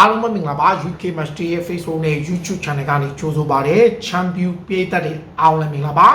အားလုံးပဲမင်္ဂလာပါ UK Match Day ရဲ့ Facebook နဲ့ YouTube Channel ကနေကြိုဆိုပါရစေ Champion ပြည်သက်တွေအားလုံးလည်းမင်္ဂလာပါ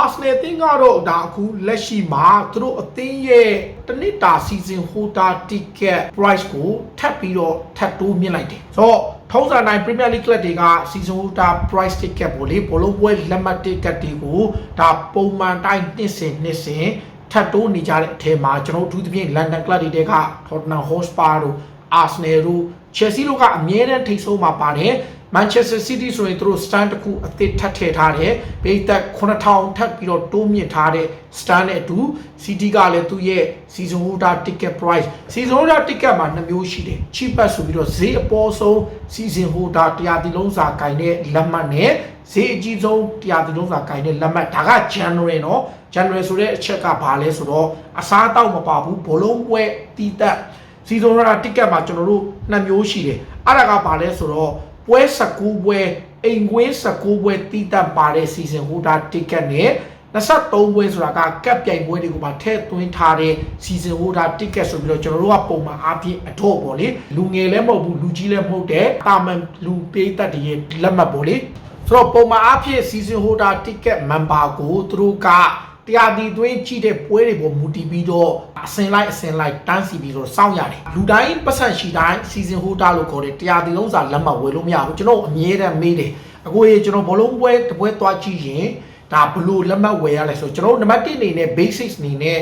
Arsenal အသင်းကတော့ဒါအခုလက်ရှိမှာသူတို့အသင်းရဲ့တနစ်တာ season holder ticket price ကိုထပ်ပြီးတော့ထပ်တိုးမြင့်လိုက်တယ်ဆိုတော့ထုံးစံတိုင်း Premier League club တွေက season holder price ticket ကိုလေဘောလုံးပွဲလက်မှတ် ticket တွေကိုဒါပုံမှန်တိုင်းနှစ်စဉ်နှစ်စဉ်ထပ်တိုးနေကြတဲ့အထက်မှာကျွန်တော်တို့အထူးသဖြင့် London club တွေတဲက Tottenham Hotspur တို့ Arsenal တို့ Chelsea တို့ကအမြဲတမ်းထိပ်ဆုံးမှာပါတယ် Manchester City ဆိုရင်သူတို့ stand တစ်ခုအသစ်ထပ်ထည့်ထားတယ်။ပိတ်သက်9000ထပ်ပြီးတော့တိုးမြင့်ထားတဲ့ stand နဲ့အတူ City ကလည်းသူ့ရဲ့ season holder ticket price season holder ticket မှာနှစ်မျိုးရှိတယ်။ cheapest ဆိုပြီးတော့ဈေးအပေါ်ဆုံး season holder တရားတိလုံးစာကင်တဲ့လက်မှတ်နဲ့ဈေးအကြီးဆုံးတရားတိလုံးစာကင်တဲ့လက်မှတ်ဒါက January နော် January ဆိုတဲ့အချက်ကဘာလဲဆိုတော့အစားအသောက်မပါဘူးဘလုံးပွဲတီးတက် စီဇန်ရာတစ်ကတ်မှာကျွန်တော်တို့နှစ်မျိုးရှိတယ်အဲ့ဒါကဘာလဲဆိုတော့ပွဲ19ပွဲအိမ်ကွင်း19ပွဲတီးတက်ပါတဲ့စီဇန်ဟိုတာတစ်ကတ်နဲ့23ပွဲဆိုတာကကပ်ပြိုင်ပွဲတွေကိုပါထည့်သွင်းထားတဲ့စီဇန်ဟိုတာတစ်ကတ်ဆိုပြီးတော့ကျွန်တော်တို့ကပုံမှန်အားဖြင့်အတော့ပေါ့လေလူငယ်လည်းမဟုတ်ဘူးလူကြီးလည်းမဟုတ်တဲ့တာမန်လူပေးတတ်တဲ့လက်မှတ်ပေါ့လေဆိုတော့ပုံမှန်အားဖြင့် season holder ticket member ကိုသူတို့က တရားဒီသွင်းကြည့်တဲ့ပွဲတွေပေါ်မူတည်ပြီးတော့အစင်လိုက်အစင်လိုက်တန်းစီပြီးတော့စောင့်ရတယ်လူတိုင်းပတ်ဆက်ရှိတိုင်း season holder လို့ခေါ်တဲ့တရားဒီလုံးစာလက်မှတ်ဝယ်လို့မရဘူးကျွန်တော်အမြဲတမ်းမေးတယ်အခုရေကျွန်တော်ဘလုံးပွဲတစ်ပွဲသွားကြည့်ရင်ဒါဘလို့လက်မှတ်ဝယ်ရလဲဆိုကျွန်တော်နံပါတ်1အနေနဲ့ basics အနေနဲ့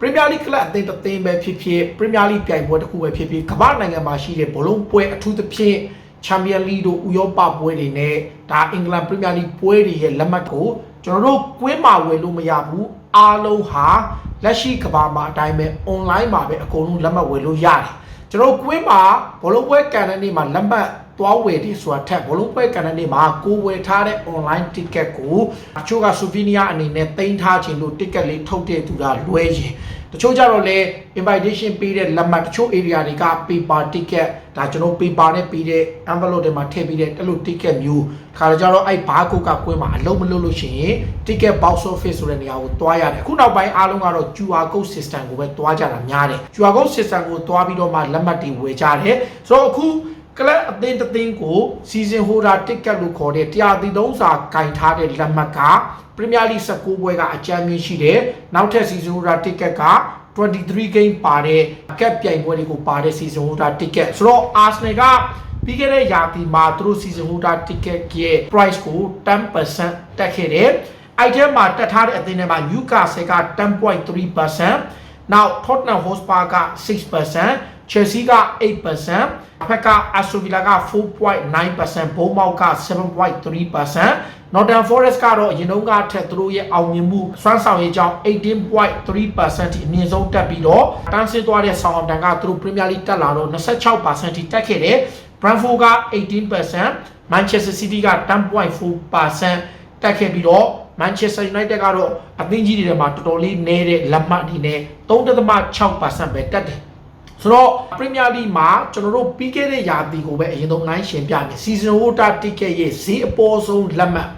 Premier League ကလပ်အသင်းတစ်သင်းပဲဖြစ်ဖြစ် Premier League ပြိုင်ပွဲတစ်ခုပဲဖြစ်ဖြစ်ကမ္ဘာနိုင်ငံမှာရှိတဲ့ဘလုံးပွဲအထူးသဖြင့် Champion League တို့ဥရောပပွဲတွေနဲ့ဒါအင်္ဂလန် Premier League ပွဲတွေရဲ့လက်မှတ်ကို ကျွန်တော်တို့ကွင်းမှာဝယ်လို့မရဘူးအားလုံးဟာလက်ရှိကမ္ဘာမှာအတိုင်းပဲ online မှာပဲအကုန်လုံးလက်မှတ်ဝယ်လို့ရတယ်ကျွန်တော်တို့ကွင်းမှာဘောလုံးပွဲကန်တဲ့နေ့မှာလက်မှတ်သွားဝယ်တယ်ဆိုတာထက်ဘောလုံးပွဲကန်တဲ့နေ့မှာကိုဝယ်ထားတဲ့ online ticket ကိုအချို့က souvenir အနေနဲ့တင်ထားခြင်းလို့ ticket လေးထုတ်တဲ့သူကလွဲရင် တချို့ကြတော့လေ invitation ပေးတဲ့လက်မှတ်တချို့ area တွေက paper ticket ဒါကျွန်တော် paper နဲ့ပေးတဲ့ envelope တွေမှာထည့်ပေးတဲ့အဲ့လို ticket မျိုးခါကြတော့အဲ့ barcode ကကွင်းမှာအလုံးမလုံးလို့ရှိရင် ticket box office ဆိုတဲ့နေရာကိုတွားရတယ်အခုနောက်ပိုင်းအားလုံးကတော့ QR code system ကိုပဲတွားကြတာများတယ် QR code system ကိုတွားပြီးတော့မှလက်မှတ်တွေဝယ်ကြတယ်ဆိုတော့အခု ကလပ်အသင်းတစ်သင်းကို season holder ticket လို့ခေါ်တဲ့တရားတိသုံးစာကင်ထားတဲ့လက်မှတ်က Premier League 19ပွဲကအကြမ်းမြင့်ရှိတယ်နောက်ထပ် season holder ticket က23 game ပါတဲ့ကက်ပြိုင်ပွဲတွေကိုပါတဲ့ season holder ticket ဆိုတော့ Arsenal ကပြီးခဲ့တဲ့ရာသီမှာသူတို့ season holder ticket ရဲ့ price ကို10%တက်ခဲ့တယ်အဲ့ထဲမှာတက်ထားတဲ့အသင်းထဲမှာ Newcastle က10.3% now Tottenham Hotspur က6% Chelsea က8%ဖက်က Aston Villa က4.9%ဘုံမောက်က7.3% Northern Forest ကတော့အရင်တုန်းကထက်သူတို့ရဲ့အောင်မြင်မှုစွမ်းဆောင်ရည်ကြောင့်18.3%ထိအမြင့်ဆုံးတက်ပြီးတော့တန်းဆင်းသွားတဲ့ဆောင်းအောင်တန်ကသူတို့ Premier League တက်လာတော့26%ထိတက်ခဲ့တယ် Brentford က18% Manchester City က10.4%တက်ခဲ့ပြီးတော့ Manchester United ကတော့အသင်းကြီးတွေထဲမှာတော်တော်လေးနည်းတဲ့လက်မှတ်အနေနဲ့3.6%ပဲတက်တယ် ဆိုတော့ Premier League မှာကျွန်တော်တို့ပြီးခဲ့တဲ့ရာသီကိုပဲအရင်ဆုံးနိုင်ရှင်ပြမယ် Season Holder Ticket ရဲ့ဈေးအပေါ်ဆုံးလက်မှတ်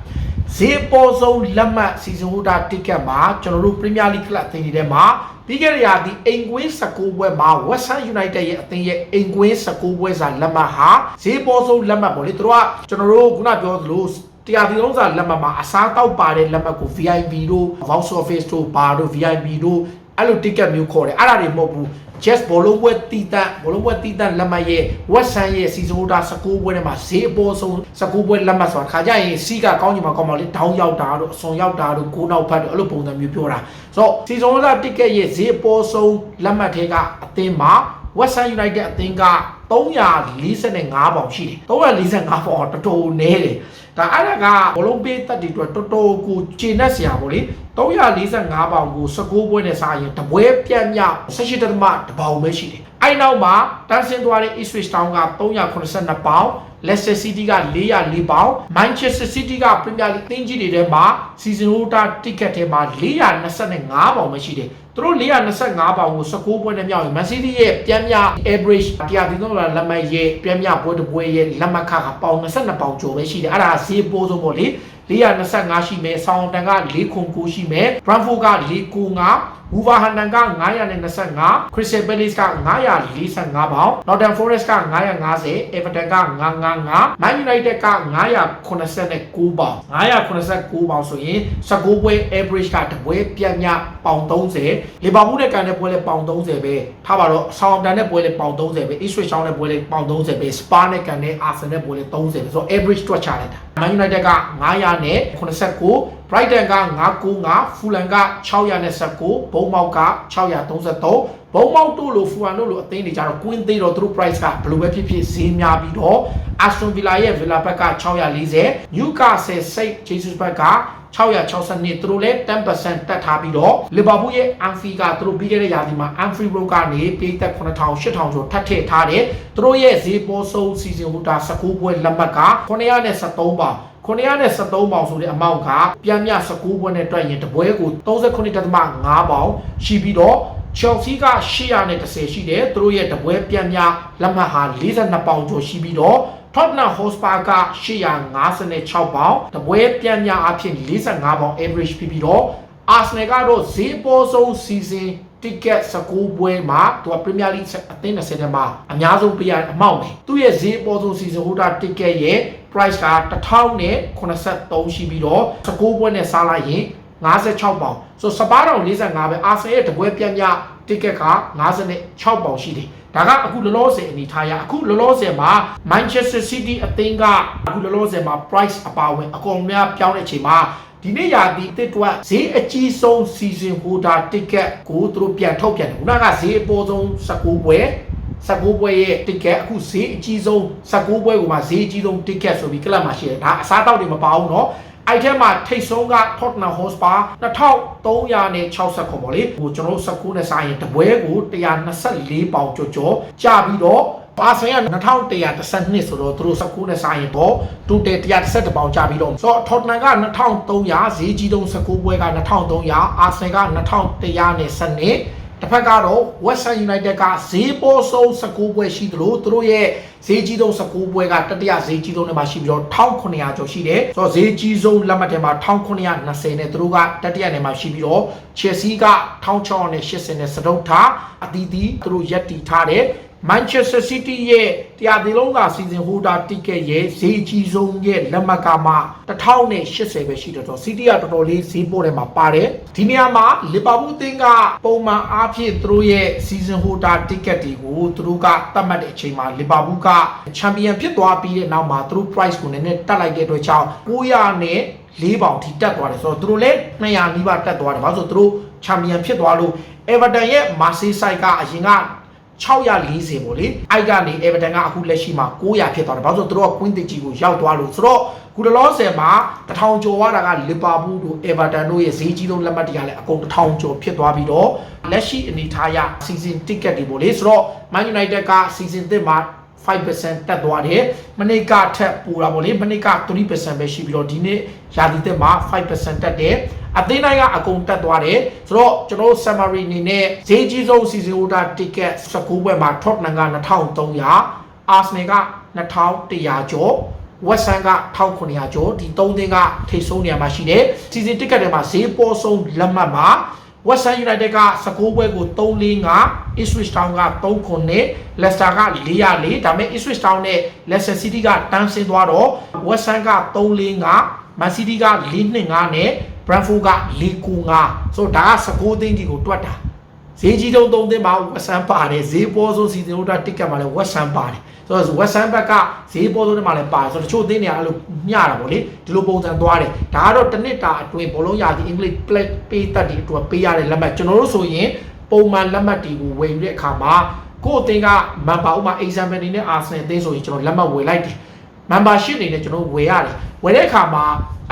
ဈေးအပေါ်ဆုံးလက်မှတ် Season Holder Ticket မှာကျွန်တော်တို့ Premier League ကလပ်အသင်းတွေထဲမှာပြီးခဲ့တဲ့ရာသီအိမ်ကွင်း19ပွဲမှာ West Ham United ရဲ့အသင်းရဲ့အိမ်ကွင်း19ပွဲစာလက်မှတ်ဟာဈေးပေါ်ဆုံးလက်မှတ်ပေါ့လေသူတို့ကကျွန်တော်တို့ခုနပြောသလိုတရားဒီလုံးစာလက်မှတ်မှာအစားတောက်ပါတဲ့လက်မှတ်ကို VIP တို့ Box Office တို့ဘာတို့ VIP တို့အဲ့လို ticket မျိုးခေါ်တယ်အဲ့ဒါတွေမဟုတ်ဘူး just ဘောလုံးပွဲတီးတန့်ဘောလုံးပွဲတီးတန့်လက်မှတ်ရဲ့ West Ham ရဲ့ season holder 19ပွဲထဲမှာဈေးအပေါ်ဆုံး19ပွဲလက်မှတ်ဆိုတာခါကြရင်စီးကကောင်းချင်မှာကောင်းပါလေတောင်းရောက်တာတို့အစွန်ရောက်တာတို့ကိုးနောက်ဖတ်တို့အဲ့လိုပုံစံမျိုးပြောတာဆိုတော့ season holder ticket ရဲ့ဈေးအပေါ်ဆုံးလက်မှတ်ထဲကအသင်းမှာ West Ham United အသင်းက345ပေါင်ရှိတယ်345ပေါင်တော်တော်နည်းတယ်ဒါအဲ့ဒါကဘလုံးပေးတက်တွေအတွက်တော်တော်ကိုခြေနဲ့ဆရာပေါ့လေ 345ပေါင်ကို19ပွဲနဲ့စားရင်တပွဲပြတ်မြောက်18တသမတပေါင်ပဲရှိတယ်အဲ့နောက်မှာတန်းဆင်းသွားတဲ့ Ipswich Town က382ပေါင် Leicester City က404ပေါင် Manchester City က Premier League တင်းကြီးတွေထဲမှာ season holder ticket ထဲမှာ425ပေါင်ပဲရှိတယ်သူတို့425ပေါင်ကို19ပွဲနဲ့မြောက်ရင် Man City ရဲ့ပြန်မြ average တရားဒီတော့လက်မှတ်ရဲ့ပြန်မြပွဲတစ်ပွဲရဲ့လက်မှတ်ခါကပေါင်22ပေါင်ကျော်ပဲရှိတယ်အဲ့ဒါဈေးပိုးဆုံးပေါ့လေ 425ရှိမယ်ဆောင်းတန်က409ရှိမယ် Brentford က495 Wolverhampton က925 Crystal Palace က945ပေါင် Nottingham Forest က950 Everton က955 Man United က989ပေါင်989ပေါင်ဆိုရင်19ပွဲ average ကတပွဲပြတ်ညပေါင်30 Liverpool နဲ့ကန်တဲ့ပွဲလည်းပေါင်30ပဲထားပါတော့ Southampton နဲ့ပွဲလည်းပေါင်30ပဲ Ipswich Town နဲ့ပွဲလည်းပေါင်30ပဲ Spa နဲ့ကန်တဲ့ Arsenal နဲ့ပွဲလည်း30ပဲဆိုတော့ average တွက်ချလိုက်တာ Man United က900နဲ့89 Brighton က995 Fulham က619ဘုံမောက်က633ဘုံမောက်တို့လို Fulham တို့လိုအသင်းတွေကြတော့ Queen သေးတော့သူတို့ price ကဘယ်လိုပဲဖြစ်ဖြစ်ဈေးများပြီးတော့ Aston Villa ရဲ့ Villa ဘက်က640 Newcastle Saint Jesus ဘက်က662သူတို့လည်း10%တက်ထားပြီးတော့ Liverpool ရဲ့ Anfield ကသူတို့ပြီးခဲ့တဲ့ရာသီမှာ Anfield Road ကနေပေးသက်9000 8000ကျော်ထပ်ထည့်ထားတယ်သူတို့ရဲ့ဈေးပေါ်ဆုံး season holder 19ပွဲလက်မှတ်က973ပါ 973ပေါင်ဆိုတဲ့အမောက်ကပြန်မြ19ပွဲနဲ့တွက်ရင်တပွဲကို39.5ပေါင်ရှိပြီးတော့ Chelsea က810ရှိတယ်သူတို့ရဲ့တပွဲပြန်မြလက်မှတ်ဟာ42ပေါင်ကျော်ရှိပြီးတော့ Tottenham Hotspur က856ပေါင်တပွဲပြန်မြအဖြစ်45ပေါင် average ဖြစ်ပြီးတော့ Arsenal ကတော့ဈေးပေါ်ဆုံး season ticket 19ပွဲမှာသူက Premier League အသင်း20ထဲမှာအများဆုံးပေးရတဲ့အမောက်ပဲသူ့ရဲ့ဈေးပေါ်ဆုံး season holder ticket ရဲ့ price က1083ရှိပြီးတော့19ပွဲနဲ့စားလိုက်ရင်56ပေါင်ဆိုစပါးတော်45ပဲအာဆင်ရဲ့တပွဲပြန့်ပြ ticket က56ပေါင်ရှိတယ်ဒါကအခုလောလောဆယ်အနေထားရအခုလောလောဆယ်မှာ Manchester City အသင်းကအခုလောလောဆယ်မှာ price အပါဝင်အကုန်များပြောင်းတဲ့အချိန်မှာဒီနေ့ရာသီတစ်တွက်ဈေးအကြီးဆုံး season holder ticket ကိုသူတို့ပြန်ထုတ်ပြန်တယ်ခုနကဈေးအပေါ်ဆုံး19ပွဲ 19ပွဲရဲ့ ticket အခုဈေးအကြီးဆုံး19ပွဲကိုမှဈေးအကြီးဆုံး ticket ဆိုပြီးကလပ်မှာရှိတယ်ဒါအစားတောက်တွေမပါဘူးเนาะအဲ့ထဲမှာထိတ်ဆုံးက Tottenham Hotspur 2360ခုပေါ့လေဟိုကျွန်တော်တို့19နဲ့စာရင်တပွဲကို124ပေါင်ကျော်ကျော်ကြာပြီးတော့ပါဆန်က2112ဆိုတော့သူတို့19နဲ့စာရင်ပေါ့တူတယ်131ပေါင်ကြာပြီးတော့ဆိုတော့ Tottenham က2300ဈေးကြီးဆုံး19ပွဲက2300 Arsenal က2100နဲ့စနစ် တစ်ဖက်ကတော့ Western United ကဈေးပေါ်ဆုံး19ပွဲရှိသလိုသူတို့ရဲ့ဈေးကြီးဆုံး19ပွဲကတတိယဈေးကြီးဆုံးတွေမှာရှိပြီးတော့1900ကျော်ရှိတယ်ဆိုတော့ဈေးကြီးဆုံးလက်မှတ်ထဲမှာ1920နဲ့သူတို့ကတတိယနေမှာရှိပြီးတော့ Chelsea က1680နဲ့စတုတ်ထားအသီးသီးသူတို့ရက်တီထားတယ် Manchester City ရဲ့တရားဒီလုံးက season holder ticket ရဲ့ဈေးကြီးဆုံးရဲ့လက်မှတ်ကမှ1080ပဲရှိတယ်တော့ City ကတော်တော်လေးဈေးပို့တယ်မှာပါတယ်ဒီနေရာမှာ Liverpool အသင်းကပုံမှန်အားဖြင့်သူတို့ရဲ့ season holder ticket တွေကိုသူတို့ကသတ်မှတ်တဲ့အချိန်မှာ Liverpool က champion ဖြစ်သွားပြီးတဲ့နောက်မှာသူတို့ price ကိုနည်းနည်းတက်လိုက်တဲ့အတွက်ကြောင့်900နဲ့၄ပေါင်ထိတက်သွားတယ်ဆိုတော့သူတို့လည်း200နီးပါးတက်သွားတယ်ဘာလို့ဆိုသူတို့ champion ဖြစ်သွားလို့ Everton ရဲ့ Merseyside ကအရင်က 640ပေါ့လေအဲ့ကနေ Everton ကအခုလက်ရှိမှာ900ဖြစ်သွားတယ်ဘာလို့ဆိုတော့သူတို့က Queen တကြီးကိုရောက်သွားလို့ဆိုတော့ခုတလောဆယ်မှာ1000ကျော်သွားတာက Liverpool တို့ Everton တို့ရဲ့ဈေးကြီးဆုံးလက်မှတ်တွေကလည်းအကုန်1000ကျော်ဖြစ်သွားပြီးတော့လက်ရှိအနေထားရ season ticket တွေပေါ့လေဆိုတော့ Man United က season သစ်မှာ 5%တက်သွားတယ်မနေ့ကထက်ပိုတာပေါ့လေမနေ့က3%ပဲရှိပြီးတော့ဒီနေ့ရာသီသစ်မှာ5%တက်တယ်အသင်းတိုင်းကအကုန်တက်သွားတယ်ဆိုတော့ကျွန်တော် summary အနေနဲ့ဈေးကြီးဆုံး season holder ticket 19ပွဲမှာ Tottenham က2300 Arsenal က2100ကျော် West Ham က1900ကျော်ဒီ3သင်းကထိပ်ဆုံးနေရာမှာရှိတယ် season ticket တွေမှာဈေးပေါ်ဆုံးလက်မှတ်မှာ West Ham United က19ပွဲကို345 Ipswich Town က39 Leicester က404ဒါပေမဲ့ Ipswich Town နဲ့ Leicester City ကတန်းဆင်းသွားတော့ West Ham က345 Man City က425နဲ့ Brentford က495ဆိုတော့ဒါက19သိန်းကြီးကိုတွက်တာ ဈေးကြီးတုံး3သိန်းမှာ West Ham ပါတယ်ဈေးပေါ်ဆုံး season holder ticket မှာလည်း West Ham ပါတယ်ဆိုတော့ West Ham ဘက်ကဈေးပေါ်ဆုံးတွေမှာလည်းပါတယ်ဆိုတော့တချို့အသင်းတွေကအဲ့လိုမျှတာပေါ့လေဒီလိုပုံစံသွားတယ်ဒါကတော့တစ်နှစ်တာအတွင်းဘောလုံးရာသီအင်္ဂလိပ် play ပေးတတ်တဲ့အတွက်ပေးရတဲ့လက်မှတ်ကျွန်တော်တို့ဆိုရင်ပုံမှန်လက်မှတ်တွေကိုဝယ်ယူတဲ့အခါမှာကိုယ့်အသင်းက member ဥပမာ example အနေနဲ့ Arsenal အသင်းဆိုရင်ကျွန်တော်လက်မှတ်ဝယ်လိုက်တယ် membership အနေနဲ့ကျွန်တော်ဝယ်ရတယ်ဝယ်တဲ့အခါမှာ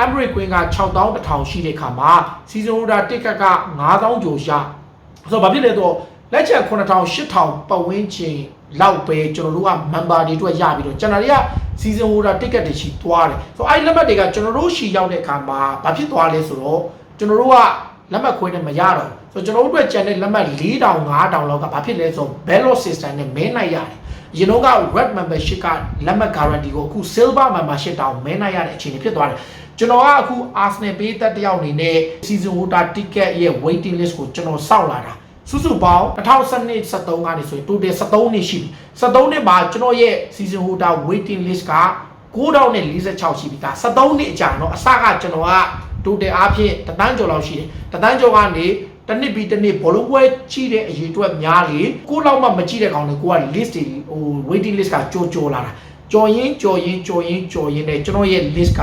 Emirates Queen က6000ရှိတဲ့အခါမှာ season holder ticket က9000ကျော်ရ ဆိုတော့ဘာဖြစ်လဲဆိုတော့လက်ချက်9000 8000ပတ်ဝန်းကျင်လောက်ပဲကျွန်တော်တို့က member တွေအတွက်ရပြီးတော့ကျွန်တော်တွေက season holder ticket တွေရှိသွားတယ်ဆိုတော့အဲ့လက်မှတ်တွေကကျွန်တော်တို့ရှိရောက်တဲ့အခါမှာဘာဖြစ်သွားလဲဆိုတော့ကျွန်တော်တို့ကလက်မှတ်ခွဲနဲ့မရတော့ဆိုတော့ကျွန်တော်တို့အတွက်ကျန်တဲ့လက်မှတ်4000 5000လောက်ကဘာဖြစ်လဲဆိုတော့ ballot system နဲ့မဲနိုင်ရတယ်အ ရင်တော့က red membership ကလက်မှတ် guarantee ကိုအခု silver membership တောင်မဲနိုင်ရတဲ့အခြေအနေဖြစ်သွားတယ်ကျွန်တော်ကအခု Arsenal ပေးသက်တယောက်အနေနဲ့ season holder ticket ရဲ့ waiting list ကိုကျွန်တော်စောင့်လာတာစုစုပေါင်း2012 73ကနေဆိုရင် total 73နှစ်ရှိပြီ73နှစ်မှာကျွန်တော်ရဲ့ season holder waiting list က9046ရှိပြီဒါ73နှစ်အကြာเนาะအစကကျွန်တော်က total အားဖြင့်တသန်းကျော်လောက်ရှိတယ်တသန်းကျော်ကနေ တစ်နှစ်ပြီးတစ်နှစ်ဘောလုံးပွဲကြီးတဲ့အရေးအတွက်များလေကိုလောက်မှမကြည့်တဲ့ကောင်တွေကိုက list တွေဟို waiting list ကကြော်ကြော်လာတာကြော်ရင်ကြော်ရင်ကြော်ရင်ကြော်ရင်နဲ့ကျွန်တော်ရဲ့ list က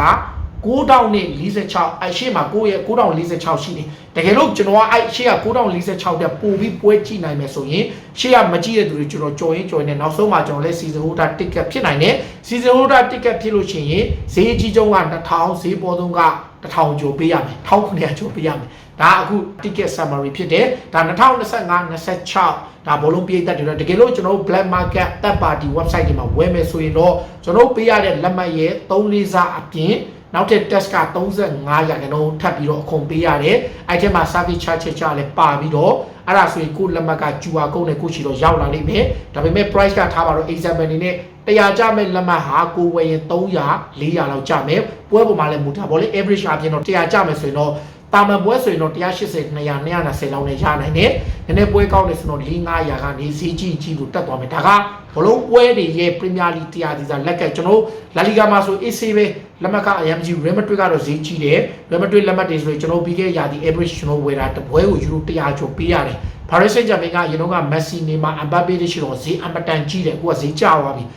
9046အရှိမကိုရဲ့9046ရှိတယ်တကယ်လို့ကျွန်တော်ကအဲ့ရှေ့က9046တက်ပို့ပြီးပွဲကြည့်နိုင်မယ်ဆိုရင်ရှေ့ကမကြည့်တဲ့သူတွေကျွန်တော်ကြော်ရင်ကြော်ရင်နဲ့နောက်ဆုံးမှကျွန်တော်လဲ season holder ticket ဖြစ်နိုင်တယ် season holder ticket ဖြစ်လို့ရှိရင်ဈေးကြီးဆုံးက2000ဈေးပေါ်ဆုံးက 1000ကျော်ပေးရမယ်1900ကျော်ပေးရမယ်ဒါအခု ticket summary ဖြစ်တယ်ဒါ2025 26ဒါဘောလုံးပြည်သက်တွေတော့တကယ်လို့ကျွန်တော်တို့ black market third party website တွေမှာဝယ်မယ်ဆိုရင်တော့ကျွန်တော်တို့ပေးရတဲ့လက်မှတ်ရဲ့3လေးစားအပြင်နောက်ထပ် test က35ရာခိုင်နှုန်းထပ်ပြီးတော့အခွန်ပေးရတယ်အဲ့ထဲမှာ service charge ချလည်းပါပြီးတော့အဲ့ဒါဆိုရင်ကိုလက်မှတ်က QR code နဲ့ကိုချီတော့ရောက်လာလိမ့်မယ်ဒါပေမဲ့ price ကထားပါတော့ example အနေနဲ့ 100ကျမဲ့လက်မှတ်ဟာကိုဝယ်ရင်300 400လောက်ကျမယ်ပွဲပေါ်မှာလည်းမူတာဗောလေ average အပြင်တော့100ကျမယ်ဆိုရင်တော့တာမန်ပွဲဆိုရင်တော့180 200 220လောက်နဲ့ရနိုင်တယ်။နည်းနည်းပွဲကောင်းနေဆိုတော့4 500ကနေဈေးကြီးကြီးလို့တက်သွားမယ်။ဒါကဘလုံးပွဲတွေရဲ့ Premier League တရားဒီစားလက်ကကျွန်တော်လာလီဂါမှာဆို AC ပဲလက်မှတ်ကအရင်ကြီး Real Madrid ကတော့ဈေးကြီးတယ်။ Real Madrid လက်မှတ်တွေဆိုရင်ကျွန်တော်ပြီးခဲ့ရာဒီ average ကျွန်တော်ဝယ်တာတပွဲကိုယူရို100ကျော်ပေးရတယ်။ Paris Saint-Germain ကအရင်တော့က Messi နေမှာ Mbappe တွေရှိတော့ဈေးအမတန်ကြီးတယ်။အခုကဈေးကျသွားပြီ။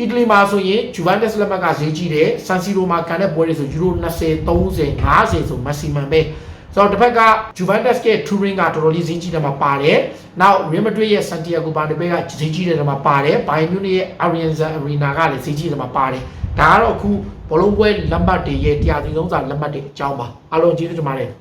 အီတလီမှာဆိုရင် Juventus လက်မှတ်ကဈေးကြီးတယ်။ San Siro မှာကန်တဲ့ပွဲတွေဆိုယူရို20 30 50ဆို maximum ပဲ။ဆိုတော့တစ်ဖက်က Juventus ရဲ့ Turin ကတော်တော်လေးဈေးကြီးတယ်မှာပါတယ်။နောက် Real Madrid ရဲ့ Santiago Bernabeu ကဈေးကြီးတယ်မှာပါတယ်။ Bayern Munich ရဲ့ Allianz Arena ကလည်းဈေးကြီးတယ်မှာပါတယ်။ဒါကတော့အခုဘောလုံးပွဲလက်မှတ်တွေရဲ့တရားစီဆုံးစာလက်မှတ်တွေအကြောင်းပါ။အားလုံးကျေးဇူးတင်ပါတယ်။